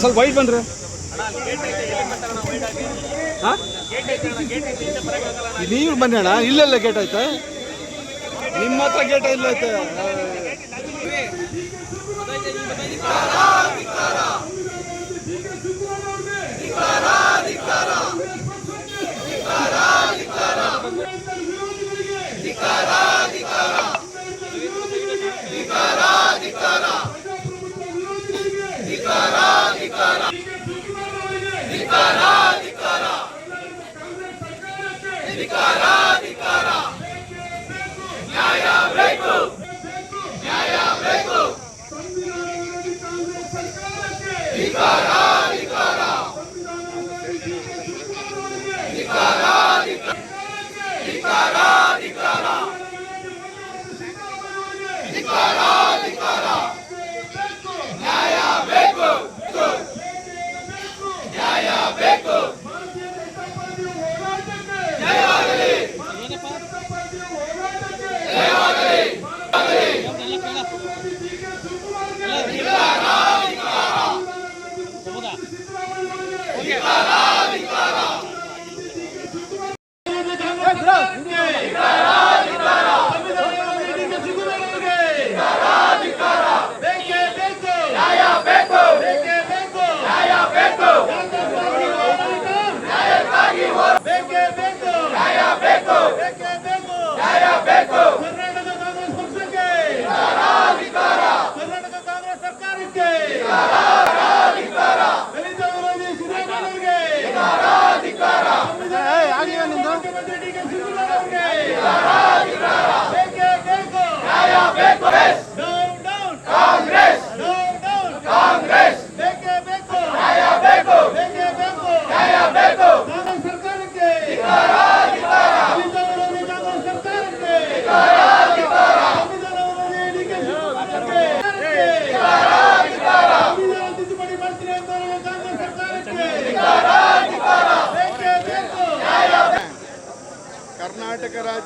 ಸ್ವಲ್ಪ ವೈಟ್ ಬಂದ್ರೆ? ಹಾಂ? ನೀವು ಬನ್ನಿ ಅಣ್ಣ ಇಲ್ಲೆಲ್ಲ ಗೇಟ್ ಆಯ್ತಾ ನಿಮ್ಮ ಹತ್ರ ಗೇಟ್ ಇಲ್ಲ ಐತೆ.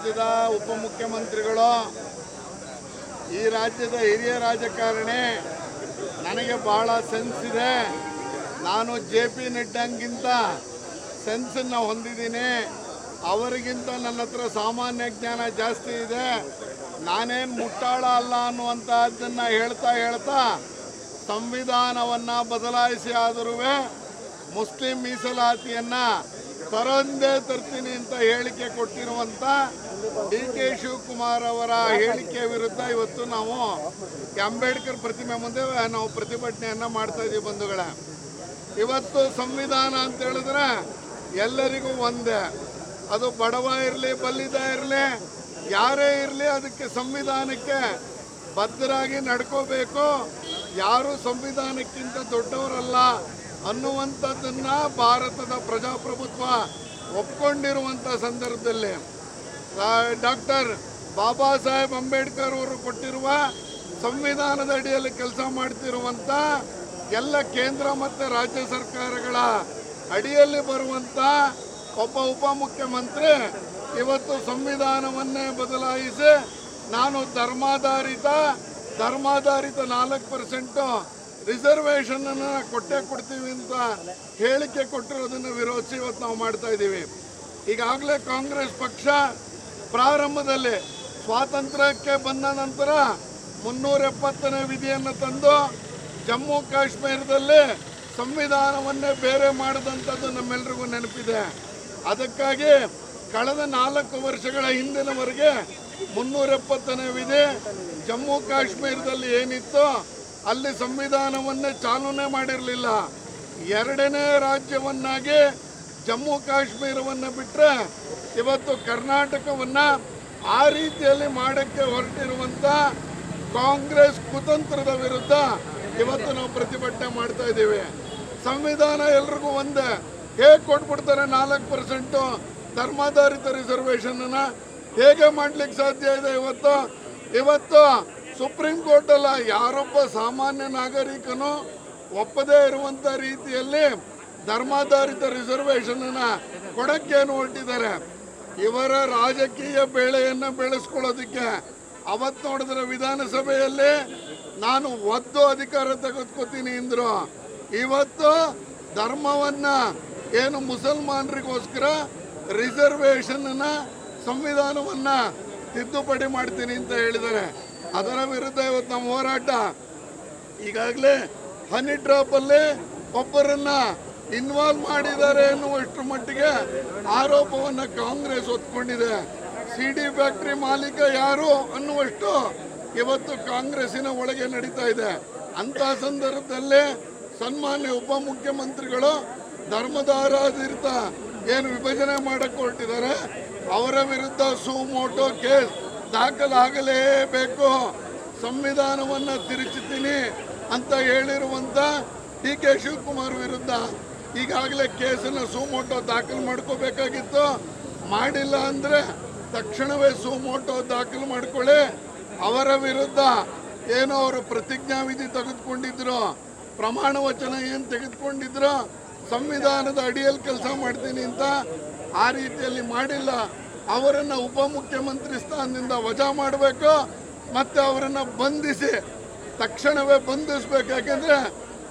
ರಾಜ್ಯದ ಉಪಮುಖ್ಯಮಂತ್ರಿಗಳು, ಈ ರಾಜ್ಯದ ಹಿರಿಯ ರಾಜಕಾರಣಿ, ನನಗೆ ಬಹಳ ಸೆನ್ಸ್ ಇದೆ. ನಾನು ಜೆ ಪಿ ನಡ್ಡಂಗಿಂತ ಸೆನ್ಸನ್ನು ಹೊಂದಿದ್ದೀನಿ. ಅವರಿಗಿಂತ ನನ್ನ ಹತ್ರ ಸಾಮಾನ್ಯ ಜ್ಞಾನ ಜಾಸ್ತಿ ಇದೆ. ನಾನೇನು ಮುಟ್ಟಾಳ ಅಲ್ಲ ಅನ್ನುವಂಥದ್ದನ್ನು ಹೇಳ್ತಾ ಹೇಳ್ತಾ ಸಂವಿಧಾನವನ್ನು ಬದಲಾಯಿಸಿ ಆದರೂ ಮುಸ್ಲಿಂ ಮೀಸಲಾತಿಯನ್ನು ತರಂದೇ ತರ್ತೀನಿ ಅಂತ ಹೇಳಿಕೆ ಕೊಟ್ಟಿರುವಂಥ ಡಿ ಕೆ ಶಿವಕುಮಾರ್ ಅವರ ಹೇಳಿಕೆ ವಿರುದ್ಧ ಇವತ್ತು ನಾವು ಅಂಬೇಡ್ಕರ್ ಪ್ರತಿಮೆ ಮುಂದೆ ನಾವು ಪ್ರತಿಭಟನೆಯನ್ನ ಮಾಡ್ತಾ ಇದೀವಿ ಬಂಧುಗಳ. ಇವತ್ತು ಸಂವಿಧಾನ ಅಂತ ಹೇಳಿದ್ರೆ ಎಲ್ಲರಿಗೂ ಒಂದೇ. ಅದು ಬಡವ ಇರಲಿ, ಬಲ್ಲಿದ ಇರಲಿ, ಯಾರೇ ಇರಲಿ ಅದಕ್ಕೆ ಸಂವಿಧಾನಕ್ಕೆ ಬದ್ಧರಾಗಿ ನಡ್ಕೋಬೇಕು. ಯಾರು ಸಂವಿಧಾನಕ್ಕಿಂತ ದೊಡ್ಡವರಲ್ಲ ಅನ್ನುವಂಥದ್ದನ್ನು ಭಾರತದ ಪ್ರಜಾಪ್ರಭುತ್ವ ಒಪ್ಕೊಂಡಿರುವಂಥ ಸಂದರ್ಭದಲ್ಲಿ ಡಾಕ್ಟರ್ ಬಾಬಾ ಸಾಹೇಬ್ ಅಂಬೇಡ್ಕರ್ ಅವರು ಕೊಟ್ಟಿರುವ ಸಂವಿಧಾನದ ಅಡಿಯಲ್ಲಿ ಕೆಲಸ ಮಾಡ್ತಿರುವಂಥ ಎಲ್ಲ ಕೇಂದ್ರ ಮತ್ತು ರಾಜ್ಯ ಸರ್ಕಾರಗಳ ಅಡಿಯಲ್ಲಿ ಬರುವಂಥ ಒಬ್ಬ ಉಪಮುಖ್ಯಮಂತ್ರಿ ಇವತ್ತು ಸಂವಿಧಾನವನ್ನೇ ಬದಲಾಯಿಸಿ ನಾನು ಧರ್ಮಾಧಾರಿತ ಧರ್ಮಾಧಾರಿತ ನಾಲ್ಕು ಪರ್ಸೆಂಟು ರಿಸರ್ವೇಷನ್ ಅನ್ನ ಕೊಟ್ಟೇ ಕೊಡ್ತೀವಿ ಅಂತ ಹೇಳಿಕೆ ಕೊಟ್ಟಿರೋದನ್ನು ವಿರೋಧಿಸಿ ಇವತ್ತು ನಾವು ಮಾಡ್ತಾ ಇದ್ದೀವಿ. ಈಗಾಗಲೇ ಕಾಂಗ್ರೆಸ್ ಪಕ್ಷ ಪ್ರಾರಂಭದಲ್ಲಿ ಸ್ವಾತಂತ್ರ್ಯಕ್ಕೆ ಬಂದ ನಂತರ ಮುನ್ನೂರ ಎಪ್ಪತ್ತನೇ ವಿಧಿಯನ್ನು ತಂದು ಜಮ್ಮು ಕಾಶ್ಮೀರದಲ್ಲಿ ಸಂವಿಧಾನವನ್ನೇ ಬೇರೆ ಮಾಡಿದಂಥದ್ದು ನಮ್ಮೆಲ್ರಿಗೂ ನೆನಪಿದೆ. ಅದಕ್ಕಾಗಿ ಕಳೆದ ನಾಲ್ಕು ವರ್ಷಗಳ ಹಿಂದಿನವರೆಗೆ ಮುನ್ನೂರ ಎಪ್ಪತ್ತನೇ ವಿಧಿ ಜಮ್ಮು ಕಾಶ್ಮೀರದಲ್ಲಿ ಏನಿತ್ತು ಅಲ್ಲಿ ಸಂವಿಧಾನವನ್ನೇ ಚಾಲನೆ ಮಾಡಿರಲಿಲ್ಲ. ಎರಡನೇ ರಾಜ್ಯವನ್ನಾಗಿ ಜಮ್ಮು ಕಾಶ್ಮೀರವನ್ನು ಬಿಟ್ಟರೆ ಇವತ್ತು ಕರ್ನಾಟಕವನ್ನು ಆ ರೀತಿಯಲ್ಲಿ ಮಾಡೋಕ್ಕೆ ಹೊರಟಿರುವಂಥ ಕಾಂಗ್ರೆಸ್ ಕುತಂತ್ರದ ವಿರುದ್ಧ ಇವತ್ತು ನಾವು ಪ್ರತಿಭಟನೆ ಮಾಡ್ತಾ ಇದ್ದೀವಿ. ಸಂವಿಧಾನ ಎಲ್ರಿಗೂ ಒಂದೇ. ಹೇಗೆ ಕೊಟ್ಬಿಡ್ತಾರೆ ನಾಲ್ಕು ಪರ್ಸೆಂಟು ಧರ್ಮಾಧಾರಿತ ರಿಸರ್ವೇಷನ್ನ ಹೇಗೆ ಮಾಡ್ಲಿಕ್ಕೆ ಸಾಧ್ಯ ಇದೆ ಇವತ್ತು? ಇವತ್ತು ಸುಪ್ರೀಂ ಕೋರ್ಟ್ ಅಲ್ಲ ಯಾರೊಬ್ಬ ಸಾಮಾನ್ಯ ನಾಗರಿಕನು ಒಪ್ಪದೇ ಇರುವಂಥ ರೀತಿಯಲ್ಲಿ ಧರ್ಮಾಧಾರಿತ ರಿಸರ್ವೇಷನ್ ಕೊಡಕ್ಕೇನು ಹೊರಟಿದ್ದಾರೆ? ಇವರ ರಾಜಕೀಯ ಬೇಳೆಯನ್ನು ಬೆಳೆಸ್ಕೊಳ್ಳೋದಕ್ಕೆ ಅವತ್ತು ನೋಡಿದ್ರೆ ವಿಧಾನಸಭೆಯಲ್ಲಿ ನಾನು ಒದ್ದು ಅಧಿಕಾರ ತೆಗೆದುಕೊತೀನಿ ಅಂದ್ರು. ಇವತ್ತು ಧರ್ಮವನ್ನ ಏನು ಮುಸಲ್ಮಾನರಿಗೋಸ್ಕರ ರಿಸರ್ವೇಶನ್ ಸಂವಿಧಾನವನ್ನ ತಿದ್ದುಪಡಿ ಮಾಡ್ತೀನಿ ಅಂತ ಹೇಳಿದ್ದಾರೆ. ಅದರ ವಿರುದ್ಧ ಇವತ್ತು ನಮ್ಮ ಹೋರಾಟ. ಈಗಾಗಲೇ ಹನಿ ಡ್ರಾಪ್ ಅಲ್ಲಿ ಒಬ್ಬರನ್ನ ಇನ್ವಾಲ್ವ್ ಮಾಡಿದ್ದಾರೆ ಎನ್ನುವಷ್ಟು ಮಟ್ಟಿಗೆ ಆರೋಪವನ್ನು ಕಾಂಗ್ರೆಸ್ ಹೊತ್ಕೊಂಡಿದೆ. ಸಿ ಡಿ ಫ್ಯಾಕ್ಟ್ರಿ ಮಾಲೀಕ ಯಾರು ಅನ್ನುವಷ್ಟು ಇವತ್ತು ಕಾಂಗ್ರೆಸ್ಸಿನ ಒಳಗೆ ನಡೀತಾ ಇದೆ. ಅಂತ ಸಂದರ್ಭದಲ್ಲೇ ಸನ್ಮಾನ್ಯ ಉಪಮುಖ್ಯಮಂತ್ರಿಗಳು ಧರ್ಮದಾರಾಧಿರಿತ ಏನು ವಿಭಜನೆ ಮಾಡಕ್ಕೆ ಹೊರಟಿದ್ದಾರೆ ಅವರ ವಿರುದ್ಧ ಸುಮೋಟೋ ಕೇಸ್ ದಾಖಲಾಗಲೇಬೇಕು. ಸಂವಿಧಾನವನ್ನು ತಿರುಚುತ್ತೀನಿ ಅಂತ ಹೇಳಿರುವಂಥ ಡಿ ಕೆ ಶಿವಕುಮಾರ್ ವಿರುದ್ಧ ಈಗಾಗಲೇ ಕೇಸನ್ನು ಸುಮೋಟೋ ದಾಖಲು ಮಾಡ್ಕೋಬೇಕಾಗಿತ್ತು. ಮಾಡಿಲ್ಲ ಅಂದರೆ ತಕ್ಷಣವೇ ಸುಮೋಟೋ ದಾಖಲು ಮಾಡ್ಕೊಳ್ಳಿ. ಅವರ ವಿರುದ್ಧ ಏನೋ ಅವರು ಪ್ರತಿಜ್ಞಾವಿಧಿ ತೆಗೆದುಕೊಂಡಿದ್ರು. ಪ್ರಮಾಣ ವಚನ ಏನು ತೆಗೆದುಕೊಂಡಿದ್ರು. ಸಂವಿಧಾನದ ಅಡಿಯಲ್ಲಿ ಕೆಲಸ ಮಾಡ್ತೀನಿ ಅಂತ ಆ ರೀತಿಯಲ್ಲಿ ಮಾಡಿಲ್ಲ. ಅವರನ್ನು ಉಪಮುಖ್ಯಮಂತ್ರಿ ಸ್ಥಾನದಿಂದ ವಜಾ ಮಾಡಬೇಕು. ಮತ್ತು ಅವರನ್ನು ಬಂಧಿಸಿ ತಕ್ಷಣವೇ ಬಂಧಿಸ್ಬೇಕು. ಯಾಕೆಂದ್ರೆ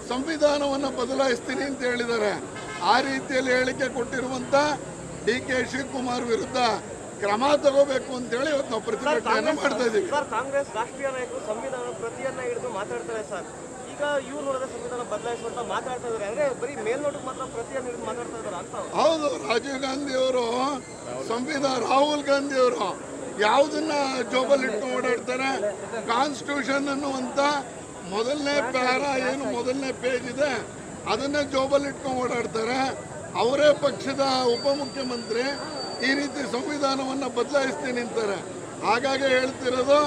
ಸಂವಿಧಾನವನ್ನು ಬದಲಾಯಿಸ್ತೀನಿ ಅಂತ ಹೇಳಿದ್ದಾರೆ. ಆ ರೀತಿಯಲ್ಲಿ ಹೇಳಿಕೆ ಕೊಟ್ಟಿರುವಂತ ಡಿ ಕೆ ಶಿವಕುಮಾರ್ ವಿರುದ್ಧ ಕ್ರಮ ತಗೋಬೇಕು ಅಂತ ಹೇಳಿ ಇವತ್ತು ನಾವು ಪ್ರತಿಭಟನೆ ಮಾಡ್ತಾ ಇದ್ದೀವಿ. ಸರ್ ಕಾಂಗ್ರೆಸ್ ರಾಷ್ಟ್ರೀಯ ನಾಯಕರು ಸಂವಿಧಾನ ಪ್ರತಿಯನ್ನ ಹಿಡಿದು ಮಾತಾಡ್ತಾರೆ ಸರ್. ಈಗ ಇವ್ರು ನೋಡಿದ್ರೆ ಸಂವಿಧಾನ ಬದಲಾಯಿಸುವಂತ ಮಾತಾಡ್ತಾ ಇದ್ದಾರೆ ಅಂದ್ರೆ ಬರೀ ಮೇಲ್ನೋಟಕ್ಕೆ ಮಾತ್ರ ಪ್ರತಿಯನ್ನ ಹಿಡಿದು ಮಾತಾಡ್ತಾ ಇದ್ದಾರೆ ಅಂತ. ಹೌದು ರಾಜೀವ್ ಗಾಂಧಿ ಅವರು ಸಂವಿಧಾನ ರಾಹುಲ್ ಗಾಂಧಿ ಅವರು ಯಾವುದನ್ನ ಜೋಬಲ್ಲಿ ಇಟ್ಟು ಓಡಾಡ್ತಾರೆ? ಕಾನ್ಸ್ಟಿಟ್ಯೂಷನ್ ಅನ್ನುವಂತ ಮೊದಲನೇ ಪ್ಯಾರ ಏನು ಮೊದಲನೇ ಪೇಜ್ ಇದೆ. ಅದನ್ನೇ ಜೋಬಲ್ಲಿ ಇಟ್ಕೊಂಡು ಓಡಾಡ್ತಾರೆ. ಅವರೇ ಪಕ್ಷದ ಉಪಮುಖ್ಯಮಂತ್ರಿ. ಈ ರೀತಿ ಸಂವಿಧಾನವನ್ನು ಬದಲಾಯಿಸ್ತೀನಿ ಅಂತಾರೆ ಹಾಗಾಗಿ ಹೇಳ್ತಿರೋದು,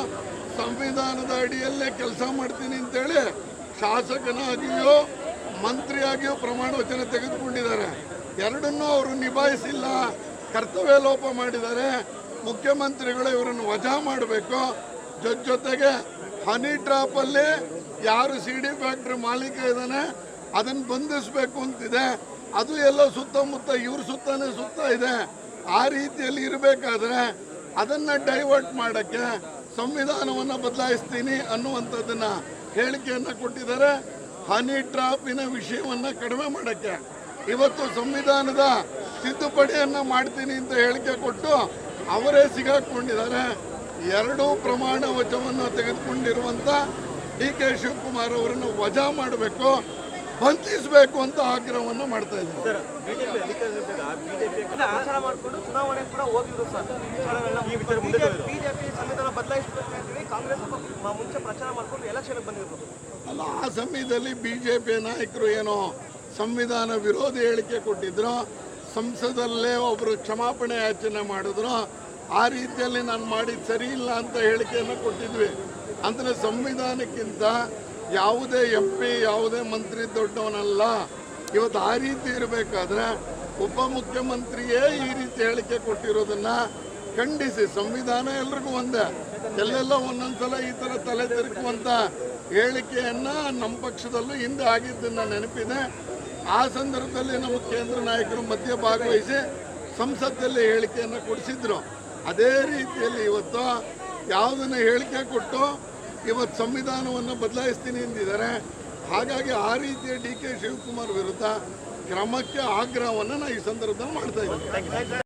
ಸಂವಿಧಾನದ ಅಡಿಯಲ್ಲೇ ಕೆಲಸ ಮಾಡ್ತೀನಿ ಅಂತೇಳಿ ಶಾಸಕನಾಗಿಯೋ, ಮಂತ್ರಿಯಾಗಿಯೋ ಪ್ರಮಾಣ ವಚನ ತೆಗೆದುಕೊಂಡಿದ್ದಾರೆ. ಎರಡನ್ನೂ ಅವರು ನಿಭಾಯಿಸಿಲ್ಲ. ಕರ್ತವ್ಯ ಲೋಪ ಮಾಡಿದ್ದಾರೆ. ಮುಖ್ಯಮಂತ್ರಿಗಳು ಇವರನ್ನು ವಜಾ ಮಾಡಬೇಕು. ಜೊತೆ ಜೊತೆಗೆ ಹನಿ ಡ್ರಾಪಲ್ಲಿ ಯಾರು ಸಿ ಡಿ ಫ್ಯಾಕ್ಟ್ರಿ ಮಾಲೀಕ ಇದ್ದಾನೆ ಅದನ್ನು ಬಂಧಿಸಬೇಕು ಅಂತಿದೆ. ಅದು ಎಲ್ಲ ಸುತ್ತಮುತ್ತ, ಇವ್ರ ಸುತ್ತನೇ ಸುತ್ತ ಇದೆ. ಆ ರೀತಿಯಲ್ಲಿ ಇರಬೇಕಾದ್ರೆ ಅದನ್ನು ಡೈವರ್ಟ್ ಮಾಡೋಕ್ಕೆ ಸಂವಿಧಾನವನ್ನು ಬದಲಾಯಿಸ್ತೀನಿ ಅನ್ನುವಂಥದ್ದನ್ನು ಹೇಳಿಕೆಯನ್ನು ಕೊಟ್ಟಿದ್ದಾರೆ. ಹನಿ ಟ್ರಾಪಿನ ವಿಷಯವನ್ನು ಕಡಿಮೆ ಮಾಡೋಕ್ಕೆ. ಇವತ್ತು ಸಂವಿಧಾನದ ತಿದ್ದುಪಡಿಯನ್ನು ಮಾಡ್ತೀನಿ ಅಂತ ಹೇಳಿಕೆ ಕೊಟ್ಟು ಅವರೇ ಸಿಗಾಕೊಂಡಿದ್ದಾರೆ. ಎರಡೂ ಪ್ರಮಾಣ ವಚವನ್ನು ತೆಗೆದುಕೊಂಡಿರುವಂತ ಡಿ ಕೆ ಶಿವಕುಮಾರ್ ಅವರನ್ನು ವಜಾ ಮಾಡಬೇಕು ಬಂಧಿಸಬೇಕು ಅಂತ ಆಗ್ರಹವನ್ನು ಮಾಡ್ತಾ ಇದ್ದಾರೆ ಬಿಜೆಪಿ ಬಿಜೆಪಿ ಪ್ರಚಾರ ಮಾಡ್ಕೊಂಡು ಚುನಾವಣೆ ಕೂಡ ಹೋಗಿದ್ರು ಸರ್. ಬಿಜೆಪಿ ಸಂವಿಧಾನ ಬದಲಾಯಿಸಬೇಕು ಅಂತೇಳಿ ಕಾಂಗ್ರೆಸ್ ಸ್ವಲ್ಪ ಮುಂಚೆ ಪ್ರಚಾರ ಮಾಡ್ಕೊಂಡು ಎಲೆಕ್ಷನ್ ಬಂದಿರ್ಬೋದು ಅಲ್ಲ ಆ ಸಮಯದಲ್ಲಿ ಬಿಜೆಪಿ ಜೆ ಪಿ ನಾಯಕರು ಏನೋ ಸಂವಿಧಾನ ವಿರೋಧಿ ಹೇಳಿಕೆ ಕೊಟ್ಟಿದ್ರು ಸಂಸದಲ್ಲೇ ಒಬ್ಬರು ಕ್ಷಮಾಪಣೆ ಯಾಚನೆ ಮಾಡಿದ್ರು ಆ ರೀತಿಯಲ್ಲಿ ನಾನು ಮಾಡಿದ್ದು ಸರಿ ಇಲ್ಲ ಅಂತ ಹೇಳಿಕೆಯನ್ನು ಕೊಟ್ಟಿದ್ವಿ. ಅಂದರೆ ಸಂವಿಧಾನಕ್ಕಿಂತ ಯಾವುದೇ ಎಂ ಪಿ ಯಾವುದೇ ಮಂತ್ರಿ ದೊಡ್ಡವನಲ್ಲ. ಇವತ್ತು ಆ ರೀತಿ ಇರಬೇಕಾದ್ರೆ ಉಪಮುಖ್ಯಮಂತ್ರಿಯೇ ಈ ರೀತಿ ಹೇಳಿಕೆ ಕೊಟ್ಟಿರೋದನ್ನ ಖಂಡಿಸಿ, ಸಂವಿಧಾನ ಎಲ್ರಿಗೂ ಒಂದೇ. ಎಲ್ಲೆಲ್ಲ ಒಂದೊಂದ್ಸಲ ಈ ಥರ ತಲೆ ತಿರುಕುವಂಥ ಹೇಳಿಕೆಯನ್ನು ನಮ್ಮ ಪಕ್ಷದಲ್ಲೂ ಹಿಂದೆ ಆಗಿದ್ದನ್ನು ನೆನಪಿದೆ. ಆ ಸಂದರ್ಭದಲ್ಲಿ ನಮ್ಮ ಕೇಂದ್ರ ನಾಯಕರು ಮಧ್ಯ ಭಾಗವಹಿಸಿ ಸಂಸತ್ತಲ್ಲಿ ಹೇಳಿಕೆಯನ್ನು ಕೊಡಿಸಿದ್ರು. ಅದೇ ರೀತಿಯಲ್ಲಿ ಇವತ್ತು ಯಾವುದನ್ನು ಹೇಳಿಕೆ ಕೊಟ್ಟು ಇವತ್ತು ಸಂವಿಧಾನವನ್ನು ಬದಲಾಯಿಸ್ತೀನಿ ಎಂದಿದ್ದಾರೆ. ಹಾಗಾಗಿ ಆ ರೀತಿಯ ಡಿ ಕೆ ಶಿವಕುಮಾರ್ ವಿರುದ್ಧ ಕ್ರಮಕ್ಕೆ ಆಗ್ರಹವನ್ನು ನಾನು ಈ ಸಂದರ್ಭದಲ್ಲಿ ಮಾಡ್ತಾ ಇದ್ದೀನಿ.